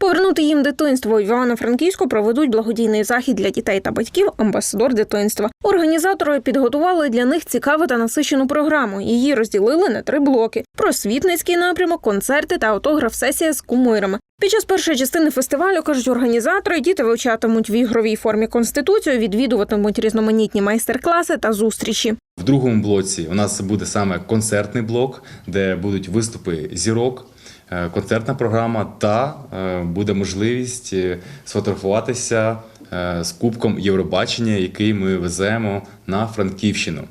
Повернути їм дитинство в Івано-Франківську проведуть благодійний захід для дітей та батьків Амбасадор дитинства. Організатори підготували для них цікаву та насичену програму. Її розділили на три блоки: просвітницький напрямок, концерти та автограф-сесія з кумирами. Під час першої частини фестивалю кажуть організатори, діти вивчатимуть в ігровій формі конституцію, відвідуватимуть різноманітні майстер-класи та зустрічі. В другому блоці у нас буде саме концертний блок, де будуть виступи зірок, концертна програма та е, буде можливість е, сфотографуватися е, з кубком Євробачення, який ми веземо на Франківщину.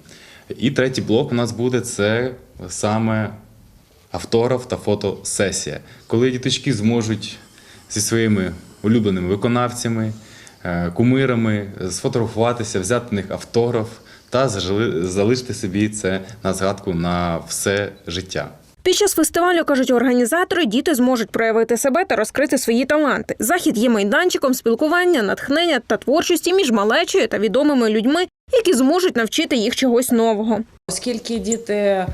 І третій блок у нас буде це саме автограф та фотосесія, коли діточки зможуть зі своїми улюбленими виконавцями, е, кумирами сфотографуватися, взяти в них автограф та залишити собі це на згадку на все життя. Під час фестивалю кажуть організатори, діти зможуть проявити себе та розкрити свої таланти. Захід є майданчиком спілкування, натхнення та творчості між малечою та відомими людьми, які зможуть навчити їх чогось нового. Оскільки діти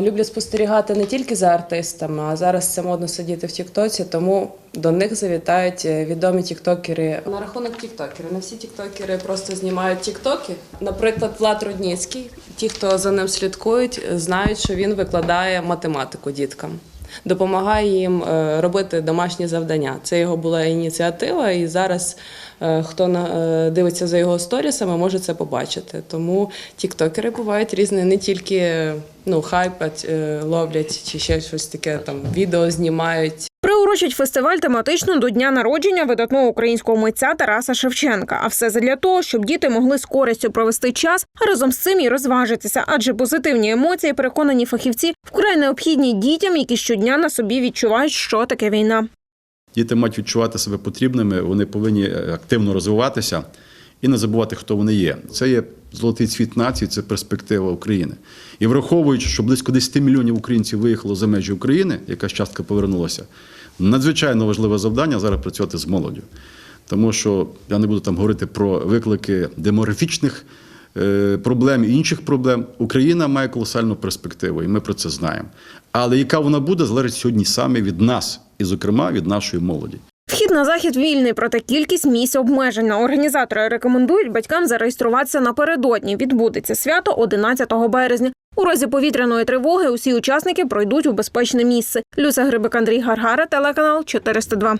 люблять спостерігати не тільки за артистами, а зараз це модно сидіти в Тіктоці, тому до них завітають е, відомі тіктокери. На рахунок тіктокерів. Не всі тіктокери просто знімають тіктоки. Наприклад, Влад Рудніцький, ті, хто за ним слідкують, знають, що він викладає математику діткам. Допомагає їм е, робити домашні завдання. Це його була ініціатива, і зараз е, хто дивиться за його сторісами, може це побачити. Тому тіктокери бувають різні, не тільки ну, хайпать, е, ловлять чи ще щось таке там відео знімають. Приурочать фестиваль тематично до дня народження видатного українського митця Тараса Шевченка. А все задля того, щоб діти могли з користю провести час, а разом з цим і розважитися. Адже позитивні емоції, переконані фахівці, вкрай необхідні дітям, які щодня на собі відчувають, що таке війна. Діти мають відчувати себе потрібними, вони повинні е, активно розвиватися і не забувати, хто вони є. Це є золотий світ нації, це перспектива України. І враховуючи, що близько 10 мільйонів українців виїхало за межі України, якась частка повернулася. Надзвичайно важливе завдання зараз працювати з молоддю. Тому що я не буду там говорити про виклики демографічних е, проблем і інших проблем. Україна має колосальну перспективу, і ми про це знаємо. Але яка вона буде, залежить сьогодні саме від нас, і, зокрема, від нашої молоді. Вхід на захід вільний, проте кількість місць обмежена. Організатори рекомендують батькам зареєструватися напередодні. Відбудеться свято 11 березня. У разі повітряної тривоги усі учасники пройдуть у безпечне місце. Люся Грибик, Андрій Гаргара, телеканал 402.